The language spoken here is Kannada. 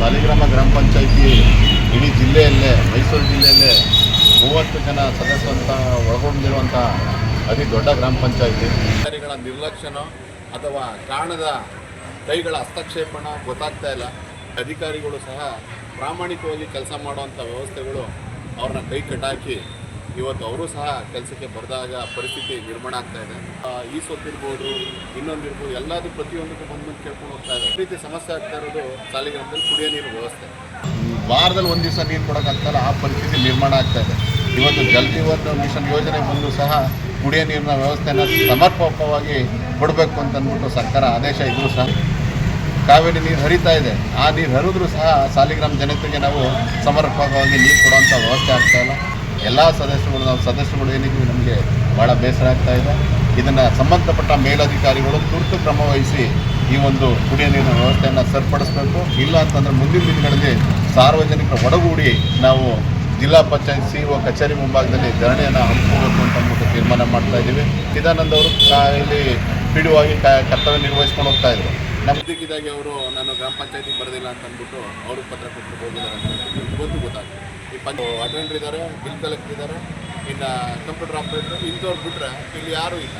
ಸಾಲಿಗ್ರಾಮ ಗ್ರಾಮ ಪಂಚಾಯಿತಿ ಇಡೀ ಜಿಲ್ಲೆಯಲ್ಲೇ, ಮೈಸೂರು ಜಿಲ್ಲೆಯಲ್ಲೇ ಮೂವತ್ತು ಜನ ಸದಸ್ಯರಂತ ಒಳಗೊಂಡಿರುವಂಥ ಅತಿ ದೊಡ್ಡ ಗ್ರಾಮ ಪಂಚಾಯಿತಿ. ಅಧಿಕಾರಿಗಳ ನಿರ್ಲಕ್ಷ್ಯನ ಅಥವಾ ಕಾರಣದ ಕೈಗಳ ಹಸ್ತಕ್ಷೇಪಣ ಗೊತ್ತಾಗ್ತಾ ಇಲ್ಲ. ಅಧಿಕಾರಿಗಳು ಸಹ ಪ್ರಾಮಾಣಿಕವಾಗಿ ಕೆಲಸ ಮಾಡುವಂಥ ವ್ಯವಸ್ಥೆಗಳು ಅವ್ರನ್ನ ಕೈ ಕಟ್ಟಾಕಿ ಇವತ್ತು ಅವರು ಸಹ ಕೆಲಸಕ್ಕೆ ಬರೆದಾಗ ಪರಿಸ್ಥಿತಿ ನಿರ್ಮಾಣ ಆಗ್ತಾ ಇದೆ. ಈ ಸೊತ್ತಿರ್ಬೋದು ಇನ್ನೊಂದಿರ್ಬೋದು ಎಲ್ಲದೂ ಪ್ರತಿಯೊಂದಕ್ಕೂ ಬಂದು ಕೇಳ್ಕೊಂಡು ಹೋಗ್ತಾ ಇದೆ. ರೀತಿ ಸಮಸ್ಯೆ ಆಗ್ತಾ ಇರೋದು ಸಾಲಿಗ್ರಾಮದಲ್ಲಿ ಕುಡಿಯೋ ನೀರು ವ್ಯವಸ್ಥೆ. ವಾರದಲ್ಲಿ ಒಂದು ದಿವಸ ನೀರು ಕೊಡೋಕ್ಕಾಗ್ತಲ್ಲ ಆ ಪರಿಸ್ಥಿತಿ ನಿರ್ಮಾಣ ಆಗ್ತಾ ಇದೆ. ಇವತ್ತು ಜಲ್ ಜೀವನ್ ಮಿಷನ್ ಯೋಜನೆ ಬಂದು ಸಹ ಕುಡಿಯೋ ನೀರಿನ ವ್ಯವಸ್ಥೆನ ಸಮರ್ಪಕವಾಗಿ ಕೊಡಬೇಕು ಅಂತ ಅಂದ್ಬಿಟ್ಟು ಸರ್ಕಾರ ಆದೇಶ ಇದ್ರೂ ಸಹ ಕಾವೇರಿ ನೀರು ಹರಿತಾ ಇದೆ. ಆ ನೀರು ಹರಿದ್ರೂ ಸಹ ಸಾಲಿಗ್ರಾಮ ಜನತೆಗೆ ನಾವು ಸಮರ್ಪಕವಾಗಿ ನೀರು ಕೊಡುವಂಥ ವ್ಯವಸ್ಥೆ ಆಗ್ತಾ ಇಲ್ಲ. ಎಲ್ಲ ಸದಸ್ಯರುಗಳು, ನಾವು ಸದಸ್ಯರುಗಳು ಏನಿದ್ವಿ ನಮಗೆ ಭಾಳ ಬೇಸರ ಆಗ್ತಾ ಇದೆ. ಇದನ್ನು ಸಂಬಂಧಪಟ್ಟ ಮೇಲಧಿಕಾರಿಗಳು ತುರ್ತು ಕ್ರಮ ವಹಿಸಿ ಈ ಒಂದು ಕುಡಿಯ ನೀರಿನ ವ್ಯವಸ್ಥೆಯನ್ನು ಸರಿಪಡಿಸಬೇಕು. ಇಲ್ಲ ಅಂತಂದರೆ ಮುಂದಿನ ದಿನಗಳಲ್ಲಿ ಸಾರ್ವಜನಿಕರ ಒಡಗೂಡಿ ನಾವು ಜಿಲ್ಲಾ ಪಂಚಾಯತ್ ಸಿ ಒ ಕಚೇರಿ ಮುಂಭಾಗದಲ್ಲಿ ಧರಣಿಯನ್ನು ಹಮ್ಮಿಕೊಳ್ಬೇಕು ಅಂತ ಅಂದ್ಬಿಟ್ಟು ತೀರ್ಮಾನ ಮಾಡ್ತಾ ಇದ್ದೀವಿ. ಚಿದಾನಂದ ಅವರು ಇಲ್ಲಿ ಪಿ ಕರ್ತವ್ಯ ನಿರ್ವಹಿಸ್ಕೊಂಡು ಹೋಗ್ತಾ ಇದ್ರು. ನಮ್ಮ ಇದ್ದಕ್ಕಿದ್ದಾಗೆ ಅವರು ನಾನು ಗ್ರಾಮ ಪಂಚಾಯತಿಗೆ ಬರೋದಿಲ್ಲ ಅಂತ ಅಂದ್ಬಿಟ್ಟು ಅವರು ಪತ್ರ ಕೊಟ್ಟು ಹೋಗಿದ್ದಾರೆ ಅಂತ ಇವತ್ತು ಗೊತ್ತಾಗ್ತದೆ. ಈ ಪಂಚ ಅಟೆಂಡರ್ ಇದ್ದಾರೆ ಬಿಲ್ ಕಲೆಕ್ಟರ್ ಇದ್ದಾರೆ ಇನ್ನು ಕಂಪ್ಯೂಟರ್ ಆಪ್ರೇಟರ್ ಇಂಥವ್ರು ಬಿಟ್ಟರೆ ಇಲ್ಲಿ ಯಾರೂ ಇಲ್ಲ.